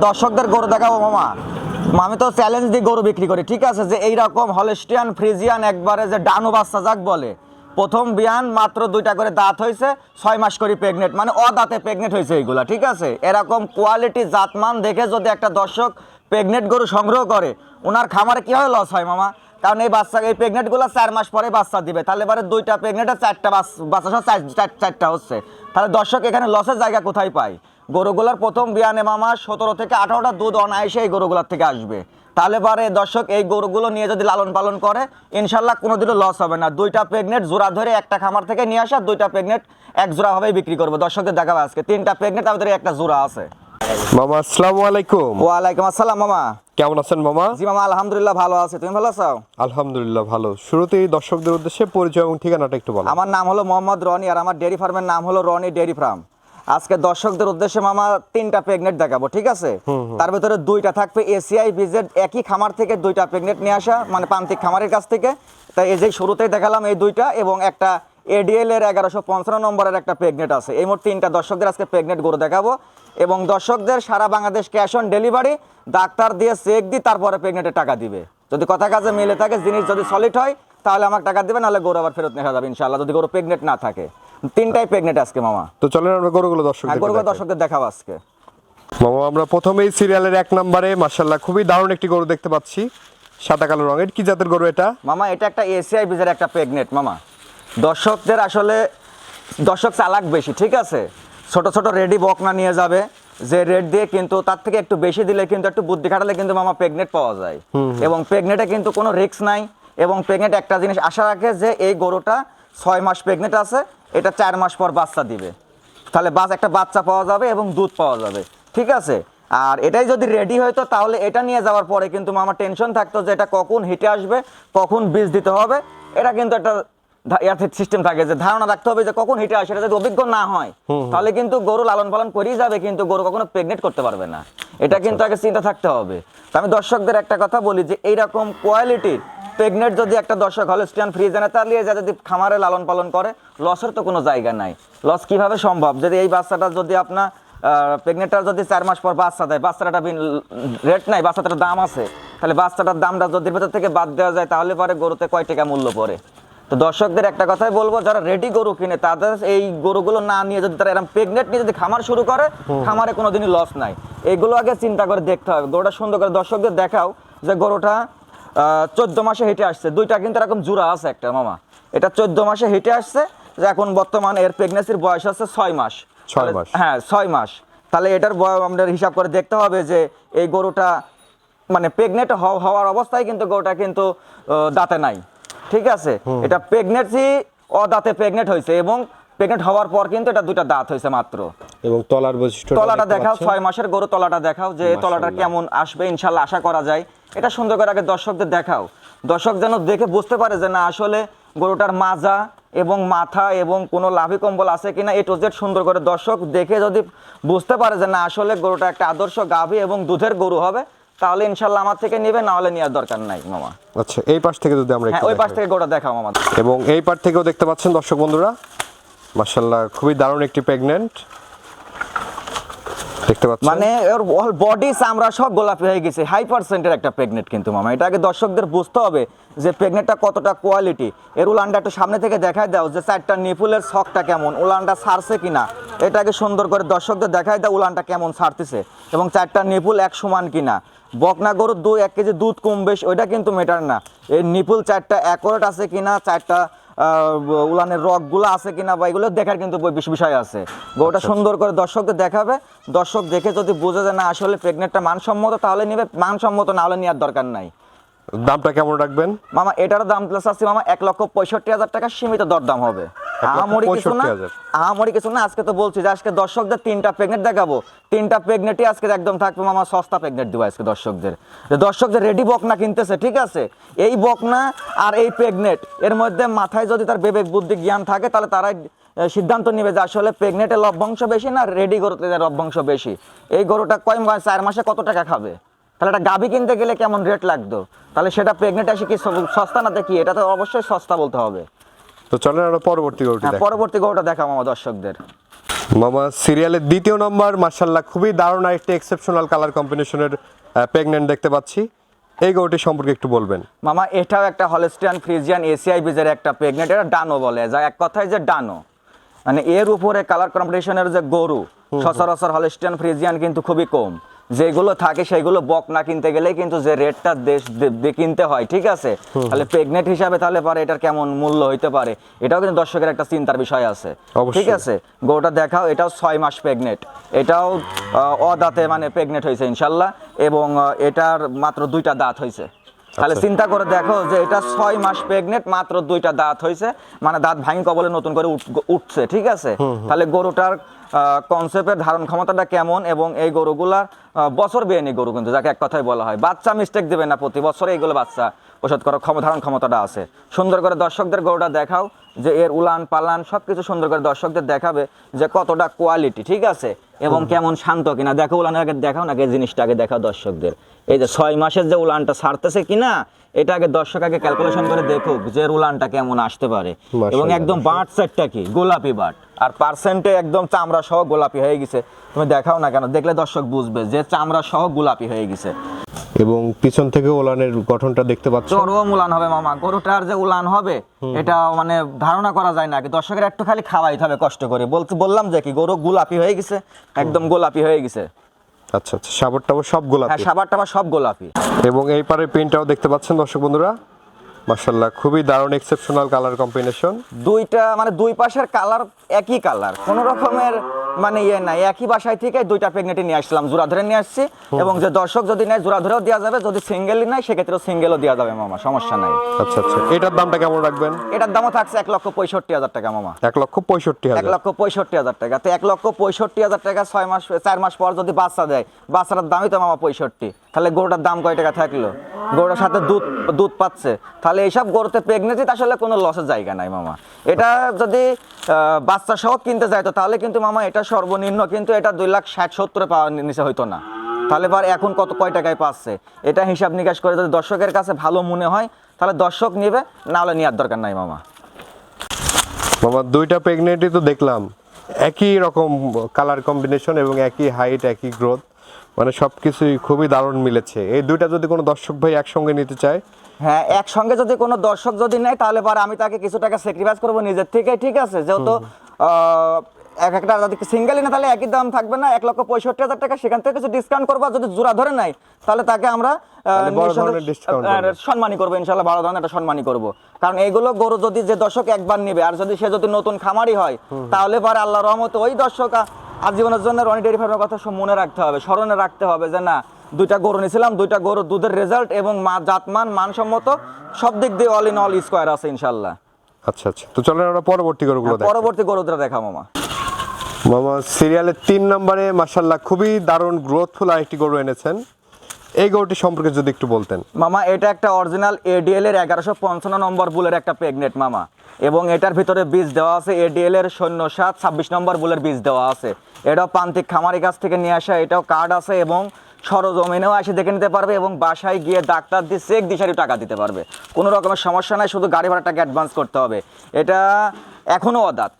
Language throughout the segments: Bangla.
দর্শকদের গরু দেখাবো, মামা। আমি তো চ্যালেঞ্জ দিয়ে গরু বিক্রি করি, ঠিক আছে? যে এইরকম হলেস্টিয়ান ফ্রিজিয়ান একবারে যে ডানু বাচ্চা যাক বলে। প্রথম বিয়ান মাত্র দুইটা করে দাঁত হয়েছে, ছয় মাস করে প্রেগনেন্ট মানে অদাঁতে প্রেগনেন্ট হয়েছে এইগুলা, ঠিক আছে? এরকম কোয়ালিটি জাতমান দেখে যদি একটা দর্শক প্রেগনেন্ট গরু সংগ্রহ করে ওনার খামারে কীভাবে লস হয়, মামা? কারণ এই বাচ্চা, এই প্রেগনেন্টগুলো চার মাস পরে বাচ্চা দিবে, তাহলে এবারে দুইটা প্রেগনেন্টে চারটা বাচ- বাচ্চা চার- চারটা হচ্ছে। তাহলে দর্শক এখানে লসের জায়গা কোথায় পায়? গরুগুলার প্রথম বিয়ানে মামা সতেরো থেকে আঠারোটা দুধ অনায়াসে এই গরুগুলার থেকে আসবে। তাহলে পরে দর্শক এই গরুগুলো নিয়ে যদি লালন পালন করে ইনশাল্লাহ কোনোদিনও লস হবে না। দুইটা প্রেগনেন্ট জোড়া ধরে একটা খামার থেকে নিয়ে আসা দুইটা প্রেগনেন্ট এক জোড়া হবেই বিক্রি করব। দর্শকদের দেখাবো আজকে। তিনটা প্রেগনেন্ট আমাদের একটা জোড়া আছে। মামা আসসালামু আলাইকুম। ওয়ালাইকুম আসসালাম মামা। কেমন আছেন মামা? জি মামা আলহামদুলিল্লাহ ভালো আছে। তুমি ভালো আছো? আলহামদুলিল্লাহ ভালো। শুরুতেই দর্শকদের উদ্দেশ্যে পরিচয় এবং ঠিকানাটা একটু বলো। আমার নাম হলো মোহাম্মদ রনি আর আমার ডেয়ারি ফার্মের নাম হলো রনি ডেয়ারি ফার্ম আজকে দর্শকদের উদ্দেশ্যে মামা তিনটা প্রেগনেন্ট দেখাবো ঠিক আছে? তার ভিতরে দুইটা থাকবে এসিআই বিজেড একই খামার থেকে দুইটা প্রেগনেন্ট নিয়ে আসা মানে প্রান্তিক খামারের কাছ থেকে। তাই এই যে শুরুতেই দেখালাম এই দুইটা এবং একটা এডিএল এর এগারোশো পঞ্চান্ন নম্বরের একটা প্রেগনেন্ট আছে। এই মোট তিনটা দর্শকদের আজকে প্রেগনেন্ট গরু দেখাবো এবং দর্শকদের সারা Bangladesh cash on delivery doctor দিয়ে চেক দিয়ে তারপরে প্রেগনেন্টের টাকা দিবে। যদি কথা কাজে মিলে থাকে জিনিস যদি সলিড হয় তাহলে আমাকে টাকা দিবে নাহলে গরু আবার ফেরত নেওয়া যাবে ইনশাল্লাহ যদি গরু প্রেগনেন্ট না থাকে। তিনটাই প্রেগনেন্ট আজকে মামা। তো চলেন আমরা গরুগুলো হ্যাঁ দর্শকদের গরু দেখাই। দর্শকদের দেখাবো আজকে। মামা আমরা প্রথমেই সিরিয়ালের এক নম্বরে মার্শাল্লাহ খুবই দারুণ একটি গরু দেখতে পাচ্ছি। সাদা কালো রঙের। কি জাতের গরু এটা? মামা এটা একটা এসিআই বিজের একটা প্রেগনেন্ট মামা। দর্শকদের আসলে দর্শক চালাক বেশি ঠিক আছে? ছোট ছোট রেডি বকনা নিয়ে যাবে। যে রেট দিয়ে কিন্তু তার থেকে একটু বেশি দিলে কিন্তু একটু বুদ্ধি খাটালে কিন্তু মামা প্রেগনেন্ট পাওয়া যায়। এবং প্রেগনেন্টে কিন্তু কোনো রিস্ক নাই। এবং প্রেগনেন্ট একটা জিনিস আশা রাখে যে এই গরুটা ছয় মাস প্রেগনেন্ট আছে এটা চার মাস পর বাচ্চা দিবে। তাহলে বাস একটা বাচ্চা পাওয়া যাবে এবং দুধ পাওয়া যাবে ঠিক আছে? আর এটাই যদি রেডি হয়তো তাহলে এটা নিয়ে যাওয়ার পরে কিন্তু আমার টেনশন থাকতো যে এটা কখন হিটে আসবে কখন বীজ দিতে হবে। এটা কিন্তু একটা সিস্টেম থাকে যে ধারণা রাখতে হবে যে কখন হিটে আসে এটা যদি অভিজ্ঞ না হয় তাহলে কিন্তু গরু লালন পালন করেই যাবে কিন্তু গরু কখনো প্রেগনেন্ট করতে পারবে না। এটা কিন্তু আগে চিন্তা থাকতে হবে। তো আমি দর্শকদের একটা কথা বলি যে এইরকম কোয়ালিটির প্রেগনেন্ট যদি একটা দর্শক হলস্টিয়ান ফ্রিজেনে তালিয়ে যা যদি খামারে লালন পালন করে লসের তো কোনো জায়গা নাই। লস কীভাবে সম্ভব? যদি এই বাচ্চাটা যদি আপনার প্রেগনেন্টটা যদি চার মাস পর বাচ্চা দেয় বাচ্চাটা রেট নাই বাচ্চাটার দাম আছে। তাহলে বাচ্চাটার দামটা যদি ভেতর থেকে বাদ দেওয়া যায় তাহলে পরে গরুতে কয় টাকা মূল্য পড়ে? তো দর্শকদের একটা কথাই বলব যারা রেডি গরু কিনে তাদের এই গরুগুলো না নিয়ে যদি তারা এরকম প্রেগনেন্ট নিয়ে যদি খামার শুরু করে খামারে কোনোদিনই লস নাই। এইগুলো আগে চিন্তা করে দেখতে হবে। গরুটা সুন্দর করে দর্শকদের দেখাও যে গরুটা চোদ্দ মাসে হেঁটে আসছে। দুইটা কিন্তু এরকম জোড়া আছে একটা মামা। এটা চোদ্দ মাসে হেঁটে আসছে যে এখন বর্তমান এর প্রেগনেন্সির বয়স আছে ছয় মাস। ছয় মাস। হ্যাঁ ছয় মাস। তাহলে এটার বয়স আমাদের হিসাব করে দেখতে হবে যে এই গরুটা মানে প্রেগনেন্ট হওয়ার অবস্থায় কিন্তু গরুটা কিন্তু দাঁতে নাই। ঠিক আছে? এটা প্রেগনেন্সি অদাঁতে প্রেগনেন্ট হয়েছে এবং প্রেগনেন্ট হওয়ার পর কিন্তু এটা দুইটা দাঁত হয়েছে মাত্র। এবং তলার বৈশিষ্ট্য তলাটা দেখাও ছয় মাসের গরু তলাটা দেখাও যে তলাটা কেমন আসবে ইনশাল্লাহ আশা করা যায়। এটা সুন্দর করে আগে দর্শকদের দেখাও। দর্শক যেন দেখে বুঝতে পারে যে না আসলে গরুটার মাজা এবং মাথা এবং কোনো লাভি কম্বল আছে কিনা এ টু জেড সুন্দর করে দর্শক দেখে যদি বুঝতে পারে যে না আসলে গরুটা একটা আদর্শ গাভী এবং দুধের গরু হবে তাহলে ইনশাল্লাহ আমার থেকে নেবে না হলে নেওয়ার দরকার নাই মামা। আচ্ছা এই পাশ থেকে যদি আমরা হ্যাঁ ওই পাশ থেকে গরুটা দেখাও মামা এবং এই পার থেকেও দেখতে পাচ্ছেন দর্শক বন্ধুরা মার্শাল্লাহ খুবই দারুণ একটি প্রেগনেন্ট দেখতে পাচ্ছেন? মানে ওর বডি চামড়া সব গোলাপি হয়ে গেছে। হাই পার্সেন্টের একটা প্রেগনেন্ট কিন্তু মামা। এটা আগে দর্শকদের বুঝতে হবে যে প্রেগনেন্টটা কতটা কোয়ালিটি এর উলানটা একটু সামনে থেকে দেখায় দাও যে চারটা নিপুলের শখটা কেমন, উলানটা ছাড়ছে কিনা। এটাকে সুন্দর করে দর্শকদের দেখায় দাও উলানটা কেমন ছাড়তেছে এবং চারটা নিপুল এক সমান কিনা। বকনা গরুর দুই, এক কেজি দুধ কম বেশ, ওইটা কিন্তু মেটার না। এই নিপুল চারটা অ্যাকোরেট আছে কিনা, চারটা উলানের রকগুলো আছে কিনা বা এগুলো দেখার কিন্তু বিষয় আছে। গরুটা সুন্দর করে দর্শকদের দেখাবে। দর্শক দেখে যদি বোঝা যায় না আসলে প্রেগনেন্টটা মানসম্মত তাহলে নিবে। মানসম্মত না হলে নেওয়ার দরকার নাই। দামটা কেমন রাখবেন? মামা এটার দাম প্লাস আছে মামা এক লক্ষ পঁয়ষট্টি হাজার টাকা সীমিত দরদাম হবে। আহামরি কিছু না আহামরি কিছু না আজকে তো বলছি যে আজকে দর্শকদের তিনটা প্রেগনেন্ট দেখাবো। তিনটা প্রেগনেন্টই আজকে একদম থাকবে মামা সস্তা প্রেগনেন্ট দিব আজকে দর্শকদের। যে দর্শকদের রেডি বকনা কিনতেছে ঠিক আছে? এই বকনা আর এই প্রেগনেন্ট এর মধ্যে মাথায় যদি তার বিবেক বুদ্ধি জ্ঞান থাকে তাহলে তারাই সিদ্ধান্ত নেবে যে আসলে প্রেগনেন্টের লভ্যাংশ বেশি না রেডি গরুতে লভ্যাংশ বেশি। এই গরুটা কয় মাস চার মাসে কত টাকা খাবে? তাহলে একটা গাবি কিনতে গেলে কেমন রেট লাগতো? তাহলে সেটা প্রেগনেন্ট আসে কি সস্তা না দেখি? এটা তো অবশ্যই সস্তা বলতে হবে। তো চলেন আমরা পরবর্তী গরুটি হ্যাঁ পরবর্তী গরুটা দেখাবো আমার দর্শকদের। মামা সিরিয়ালের দ্বিতীয় নম্বর মার্শাল্লাহ খুবই দারুণ একটি এক্সেপশনাল কালার কম্বিনেশনের প্রেগনেন্ট দেখতে পাচ্ছি। এই গরুটি সম্পর্কে একটু বলবেন। মামা এটাও একটা হলস্টিয়ান ফ্রিজিয়ান এসিআই বীজের একটা প্রেগনেন্ট এটা ডানো বলে। যা এক কথায় যে ডানো। মানে এর উপরে কালার কম্পিটিশনের যে গরু সচরাচর হলস্টিয়ান ফ্রিজিয়ান কিন্তু খুবই কম। যেগুলো থাকে সেগুলো বক না কিনতে গেলেই কিন্তু যে রেটটা দেশ কিনতে হয় ঠিক আছে? তাহলে প্রেগনেন্ট হিসাবে তাহলে পারে এটার কেমন মূল্য হইতে পারে? এটাও কিন্তু দর্শকের একটা চিন্তার বিষয় আছে ঠিক আছে? গরুটা দেখাও এটাও ছয় মাস প্রেগনেন্ট এটাও অদাঁতে মানে প্রেগনেন্ট হয়েছে ইনশাল্লাহ এবং এটার মাত্র দুইটা দাঁত হয়েছে। তাহলে আচ্ছা। চিন্তা করে দেখো যে এটা ছয় মাস প্রেগনেন্ট মাত্র দুইটা দাঁত হয়েছে। মানে দাঁত ভাঙি কবলে নতুন করে উঠ- উঠছে ঠিক আছে? তাহলে গরুটার কনসেপ্টের ধারণ ক্ষমতাটা কেমন এবং এই গরুগুলা বছর বেয়েনি গরু কিন্তু, যাকে এক কথায় বলা হয়। বাচ্চা মিস্টেক দেবে না প্রতি বছরে এইগুলো বাচ্চা ওষুধ করার ক্ষম ধারণ ক্ষমতাটা আছে। সুন্দর করে দর্শকদের গরুটা দেখাও, যে এর উলান পালান সব কিছু সুন্দর করে দর্শকদের দেখাবে যে কতটা কোয়ালিটি ঠিক আছে? এবং কেমন শান্ত কিনা? দেখো উলানের আগে দেখাও না জিনিসটা আগে দেখাও দর্শকদের। এই যে ছয় মাসের যে উলানটা ছাড়তেছে কিনা এটা আগে দর্শক আগে ক্যালকুলেশন করে দেখো যে উলানটা কেমন আসতে পারে। এবং একদম বাট সেটটা কি? গোলাপি বাট। আর পার্সেন্টে একদম চামড়া সহ গোলাপি হয়ে গেছে। তুমি দেখাও না কেন? দেখলে দর্শক বুঝবে যে চামড়া সহ গোলাপি হয়ে গেছে। এবং পিছন থেকে ওলানের গঠনটা দেখতে পাচ্ছ? চরম উলান হবে মামা। গরুটার যে উলান হবে এটা মানে ধারণা করা যায় না কি। দর্শকের একটু খালি খাওয়াইতে হবে কষ্ট করে। বলতে বললাম যে কি গরু গোলাপি হয়ে গেছে একদম গোলাপি হয়ে গেছে। আচ্ছা আচ্ছা সাবর টাবর সব গোলাপি। হ্যাঁ সাবার টাবার সব গোলাপি। এবং এই পারে পেনটাও দেখতে পাচ্ছেন দর্শক বন্ধুরা? মার্শাল্লাহ খুবই দারুণ এক্সেপশনাল কালার কম্বিনেশন দুইটা মানে দুই পাশের কালার একই কালার কোন রকমের মানে ইয়ে নাই একই বাসায় থেকে দুইটা প্রেগনেটি নিয়ে আসলাম জোড়া ধরে নিয়ে আসছি। এবং যে দর্শক যদি নেয় জোড়া ধরেও দেওয়া যাবে যদি সিঙ্গেলই নাই সেক্ষেত্রেও সিঙ্গেলও দেওয়া যাবে মামা সমস্যা নাই। আচ্ছা আচ্ছা। এটার দামটা কেমন রাখবেন? এটার দামও থাকছে এক লক্ষ পঁয়ষট্টি হাজার টাকা মামা। এক লক্ষ পঁয়ষট্টি এক লক্ষ পঁয়ষট্টি হাজার টাকা। তো এক লক্ষ পঁয়ষট্টি হাজার টাকা ছয় মাস চার মাস পর যদি বাচ্চা দেয় বাচ্চাটার দামই তো মামা পঁয়ষট্টি। তাহলে গরুটার দাম কয় টাকা থাকল? গরুটার সাথে দুধ দুধ পাচ্ছে। তাহলে এইসব গরুতে প্রেগনেন্সি আসলে কোনো লসের জায়গা নাই, মামা। এটা যদি বাচ্চা সহ কিনতে যাইতো, তাহলে কিন্তু, মামা, এটা সর্বনিম্ন কিন্তু এটা দুই লাখ ষাট সত্তরে পাওয়ার নিচে হইতো না। তাহলে এবার এখন কত, কয় টাকায় পাচ্ছে? এটা হিসাব নিকাশ করে যদি দর্শকের কাছে ভালো মনে হয়, তাহলে দর্শক নেবে, না হলে নেওয়ার দরকার নাই, মামা। মামা, দুইটা প্রেগনেন্টই তো দেখলাম। একই রকম কালার কম্বিনেশন এবং একই হাইট একই গ্রোথ মানে সব কিছুই খুবই দারুণ মিলেছে। এই দুইটা যদি কোনো দর্শক ভাই একসঙ্গে নিতে চায়? হ্যাঁ একসঙ্গে যদি কোনো দর্শক যদি নেয় তাহলে পরে আমি তাকে কিছু টাকা স্যাক্রিফাইস করব নিজের থেকে ঠিক আছে? যেহেতু এক একটা যদি সিঙ্গেলই না তাহলে একই দাম থাকবে না এক লক্ষ পঁয়ষট্টি হাজার টাকা। সেখান থেকে কিছু ডিসকাউন্ট করব যদি জোড়া ধরে নেয় তাহলে তাকে আমরা আহ, করবে। সম্মানী করব ইনশাল্লাহ ধরনের একটা সম্মানী করব। কারণ এইগুলো গরু যদি যে দর্শক একবার নেবে আর যদি সে যদি নতুন খামারি হয় তাহলে পরে আল্লাহ রহমত ওই দর্শক আজীবনের জন্য রনি ডেয়ারি ফার্মের কথা সব মনে রাখতে হবে স্মরণে রাখতে হবে যে না দুইটা গরু নিয়েছিলাম দুইটা গরু দুধের রেজাল্ট এবং মা জাতমান মানসম্মত সব দিক দিয়ে অল ইন অল স্কোয়ার আছে ইনশাল্লাহ আচ্ছা আচ্ছা। তো চলেন আমরা পরবর্তী গরুগুলো পরবর্তী গরুটা দেখা মামা। মামা সিরিয়ালের তিন নম্বরে মাসাল্লাহ খুবই দারুণ গ্রোথফুল আরেকটি গরু এনেছেন। এই গরুটি সম্পর্কে যদি একটু বলতেন। মামা এটা একটা অরিজিনাল এডিএল এর এগারোশো পঞ্চান্ন নম্বর বুলের একটা প্রেগনেট মামা। এবং এটার ভিতরে বীজ দেওয়া আছে এডিএল এর শূন্য সাত ছাব্বিশ নম্বর বুলের বীজ দেওয়া আছে। এটাও প্রান্তিক খামারি কাছ থেকে নিয়ে আসা এটাও কার্ড আছে এবং সরজমিনেও এসে দেখে নিতে পারবে এবং বাসায় গিয়ে ডাক্তার দিয়ে চেক দিশারি টাকা দিতে পারবে। কোনো রকমের সমস্যা নাই শুধু গাড়ি ভাড়াটাকে অ্যাডভান্স করতে হবে। এটা এখনও অদাত।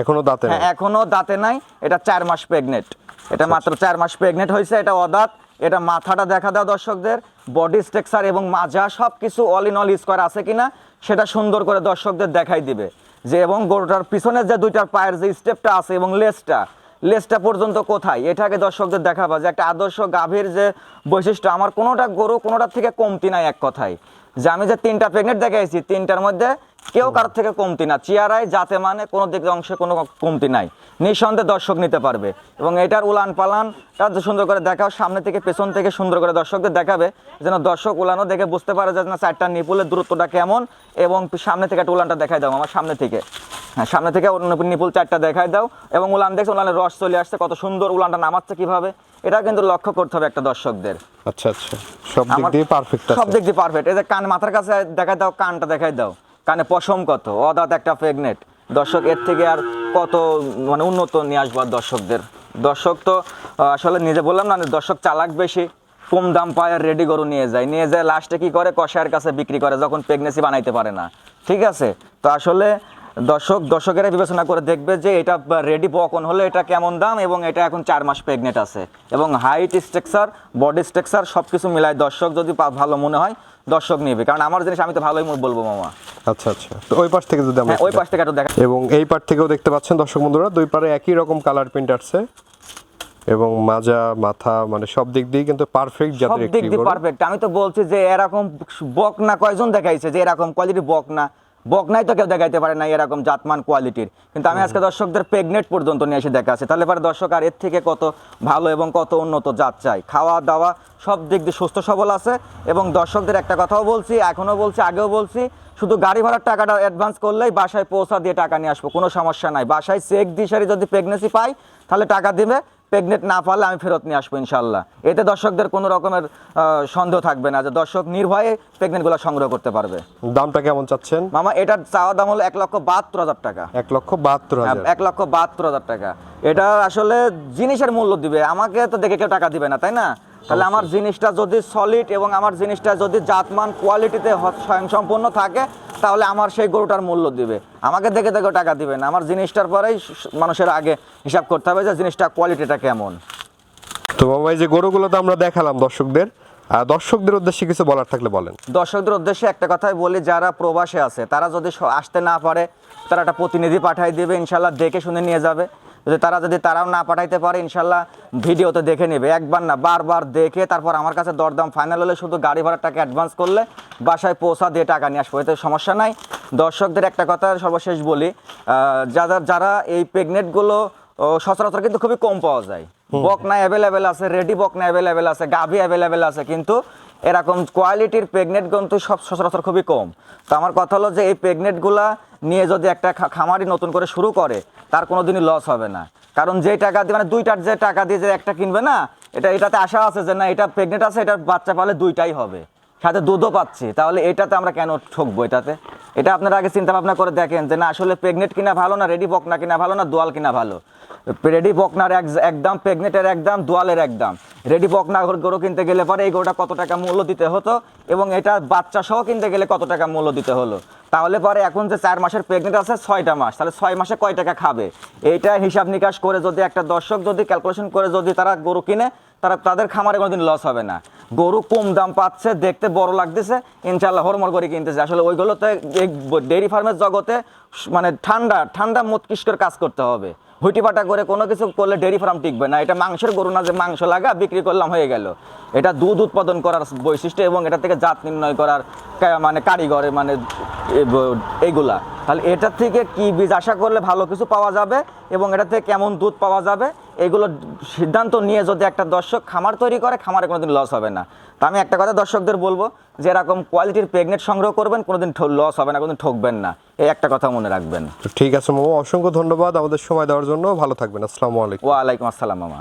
এখনও দাঁতে হ্যাঁ। এখনও দাঁতে নাই এটা চার মাস প্রেগনেন্ট এটা মাত্র চার মাস প্রেগনেন্ট হয়েছে এটা অদাঁত। এটা মাথাটা দেখা দেওয়া দর্শকদের বডি স্ট্রাকচার এবং মাজা সব কিছু অল ইন অল স্কোয়ার আছে কিনা, সেটা সুন্দর করে দর্শকদের দেখাই দিবে। যে এবং গরুটার পিছনের যে দুইটার পায়ের যে স্টেপটা আছে এবং লেজটা লেজটা পর্যন্ত কোথায়? এটাকে দর্শকদের দেখাবা যে একটা আদর্শ গাভীর যে বৈশিষ্ট্য, আমার কোনোটা গরু কোনোটার থেকে কমতি নাই এক কথায়। যে আমি যে তিনটা প্রেগনেন্ট দেখাইছি, তিনটার মধ্যে কেউ কারোর থেকে কমতি না। চেয়ারায় যাতে মানে কোনো দিক অংশে কোনো কমতি নাই। নিঃসন্দেহে দর্শক নিতে পারবে। এবং এটার উলান পালানটা সুন্দর করে দেখাও সামনে থেকে পেছন থেকে সুন্দর করে দর্শকদের দেখাবে যেন দর্শক উলানও দেখে বুঝতে পারে যে না চারটা নিপুলের দূরত্বটা কেমন এবং সামনে থেকে একটা উলানটা দেখাই দাও আমার সামনে থেকে। হ্যাঁ সামনে থেকে নিপুল চারটা দেখাই দাও এবং উলান দেখছে উলানের রস চলে আসছে কত সুন্দর উলানটা নামাচ্ছে কীভাবে। এটা কিন্তু লক্ষ্য করতে হবে একটা দর্শকদের। আচ্ছা আচ্ছা। সব দিক দিয়ে পারফেক্ট সব দিক দিয়ে পারফেক্ট এই যে কান মাথার কাছে দেখাই দাও কানটা দেখাই দাও। কানে পশম কত? অদাত একটা প্রেগনেট দর্শক, এর থেকে আর কত মানে উন্নত নিয়ে আসব আর দর্শকদের। দর্শক তো আসলে নিজে বললাম না, দর্শক চালাক বেশি, কম দাম পায় আর রেডি গরু নিয়ে যায়। নিয়ে যায় লাস্টে কি করে? কষায়ের কাছে বিক্রি করে, যখন প্রেগনেন্সি বানাইতে পারে না। ঠিক আছে? তো আসলে দর্শক দর্শকেরা বিবেচনা করে দেখবে যে এটা রেডি বকন হলে এটা কেমন দাম এবং এটা এখন চার মাস প্রেগনেন্ট আছে। এবং হাইট স্ট্রাকচার বডি স্ট্রাকচার সব কিছু মিলায় দর্শক যদি ভালো মনে হয় দর্শক নিবে। কারণ আমার জিনিস আমি তো ভালোই বলব মামা। আচ্ছা আচ্ছা। তো ওই পাশ থেকে যদি আমরা হ্যাঁ ওই পাশ থেকে একটু দেখা এবং এই পার থেকেও দেখতে পাচ্ছেন দর্শক বন্ধুরা দুই পারে একই রকম কালার প্রিন্ট আসছে। এবং মাজা মাথা মানে সব দিক দিয়ে কিন্তু পারফেক্ট সব যাদের দিক একটি দিয়ে পারফেক্ট আমি তো বলছি যে এরকম বক না কয়জন দেখাইছে যে এরকম কোয়ালিটি বক না? বক নাই তো কেউ দেখাইতে পারে না এরকম জাতমান কোয়ালিটির কিন্তু আমি আজকে দর্শকদের প্রেগনেন্ট পর্যন্ত নিয়ে এসে দেখাচ্ছি। তাহলে পরে দর্শক আর এর থেকে কত ভালো এবং কত উন্নত জাত চাই? খাওয়া দাওয়া সব দিক দিয়ে সুস্থ সবল আছে। এবং দর্শকদের একটা কথাও বলছি এখনও বলছি আগেও বলছি শুধু গাড়ি ভাড়ার টাকাটা অ্যাডভান্স করলেই বাসায় পৌঁছা দিয়ে টাকা নিয়ে আসব কোনো সমস্যা নাই। বাসায় চেক দিয়ে সারি যদি প্রেগনেন্সি পাই তাহলে টাকা দিবে। প্রেগনেন্ট না পারলে আমি ফেরত নিয়ে আসব ইনশাল্লাহ এতে দর্শকদের কোনো রকমের সন্দেহ থাকবে না যে দর্শক নির্ভয়ে প্রেগনেন্টগুলো সংগ্রহ করতে পারবে। দামটা কেমন চাচ্ছেন? মামা এটার চাওয়া দাম হলো এক লক্ষ বাহাত্তর হাজার টাকা। এক লক্ষ বাহাত্তর হ্যাঁ, হাজার। এক লক্ষ বাহাত্তর হাজার টাকা। এটা আসলে জিনিসের মূল্য দিবে। আমাকে তো দেখে কেউ টাকা দিবে না তাই না? তাহলে আমার জিনিসটা যদি সলিড এবং আমার জিনিসটা যদি জাতমান কোয়ালিটিতে স্বয়ংসম্পন্ন থাকে তাহলে আমার সেই গরুটার মূল্য দিবে। আমাকে দেখে দেখে টাকা দিবে না। আমার জিনিসটার পরেই মানুষের আগে হিসাব করতে হবে যে জিনিসটা কোয়ালিটিটা কেমন। তো মামা এই যে গরুগুলো তো আমরা দেখালাম দর্শকদের। আর দর্শকদের উদ্দেশ্যে কিছু বলার থাকলে বলেন। দর্শকদের উদ্দেশ্যে একটা কথাই বলি যারা প্রবাসে আছে তারা যদি আসতে না পারে তারা একটা প্রতিনিধি পাঠাই দেবে ইনশাল্লাহ দেখে শুনে নিয়ে যাবে। যদি তারা যদি তারাও না পাঠাইতে পারে ইনশাল্লাহ ভিডিওতে দেখে নেবে। একবার না বারবার দেখে তারপর আমার কাছে দরদাম ফাইনাল হলে শুধু গাড়ি ভাড়ার টাকা অ্যাডভান্স করলে বাসায় পৌঁছা দিয়ে টাকা নিয়ে আসব। এতে সমস্যা নাই। দর্শকদের একটা কথা সর্বশেষ বলি যারা যারা এই প্রেগনেন্টগুলো সচরাচর কিন্তু খুবই কম পাওয়া যায়। বকনা অ্যাভেলেবেল আছে রেডি বকনা অ্যাভেলেবেল আছে গাভি অ্যাভেলেবেল আছে কিন্তু এরকম কোয়ালিটির প্রেগনেন্ট কিন্তু সব সচরাচর খুবই কম। তো আমার কথা হলো যে এই প্রেগনেন্টগুলা নিয়ে যদি একটা খামারি নতুন করে শুরু করে তার কোনো দিনই লস হবে না। কারণ যে টাকা দিয়ে মানে দুইটার যে টাকা দিয়ে যে একটা কিনবে না, এটা এটাতে আশা আছে যে না, এটা প্রেগনেন্ট আছে এটার বাচ্চা পালে দুইটাই হবে। সাথে দুধও পাচ্ছি। তাহলে এটাতে আমরা কেন ঠকবো এটাতে? এটা আপনারা আগে চিন্তা ভাবনা করে দেখেন যে না, আসলে প্রেগনেন্ট কিনা ভালো না রেডি বকনা কিনা ভালো না, দোয়াল কিনা ভালো? রেডি বকনার এক একদম প্রেগনেন্টের একদম, দোয়ালের একদম। রেডি বকনা গরু কিনতে গেলে পরে এই গরুটা কত টাকা মূল্য দিতে হতো? এবং এটা বাচ্চা সহ কিনতে গেলে কত টাকা মূল্য দিতে হলো? তাহলে পরে এখন যে চার মাসের প্রেগনেন্ট আছে, ছয়টা মাস। তাহলে ছয় মাসে কয় টাকা খাবে? এইটা হিসাব নিকাশ করে যদি একটা দর্শক যদি ক্যালকুলেশন করে যদি তারা গরু কিনে, তারা তাদের খামারে কোনোদিন লস হবে না। গরু কম দাম পাচ্ছে, দেখতে বড় লাগতেছে ইনশাল্লাহ হরমর করে কিনতেছে। আসলে ওইগুলোতে ডেইরি ফার্মের জগতে মানে ঠান্ডা ঠান্ডা মস্তিষ্কের কাজ করতে হবে। হুইটিপাটা করে কোনো কিছু করলে ডেরি ফার্ম টিকবে না। এটা মাংসের গরু না, যে মাংস লাগা, বিক্রি করলাম, হয়ে গেল। এটা দুধ উৎপাদন করার বৈশিষ্ট্য এবং এটা থেকে জাত নির্ণয় করার মানে কারিগরে মানে এইগুলা। তাহলে এটার থেকে কি বীজ আশা করলে ভালো কিছু পাওয়া যাবে এবং এটা থেকে কেমন দুধ পাওয়া যাবে? এগুলো সিদ্ধান্ত নিয়ে যদি একটা দর্শক খামার তৈরি করে খামারে কোনোদিন লস হবে না। তা আমি একটা কথা দর্শকদের বলব যে এরকম কোয়ালিটির প্রেগনেন্ট সংগ্রহ করবেন কোনোদিন লস হবে না কোনোদিন ঠকবেন না। এই একটা কথা মনে রাখবেন। ঠিক আছে মামা। অসংখ্য ধন্যবাদ আমাদের সময় দেওয়ার জন্য। ভালো থাকবেন। আসসালামু আলাইকুম। ওয়ালাইকুম আসসালাম মামা।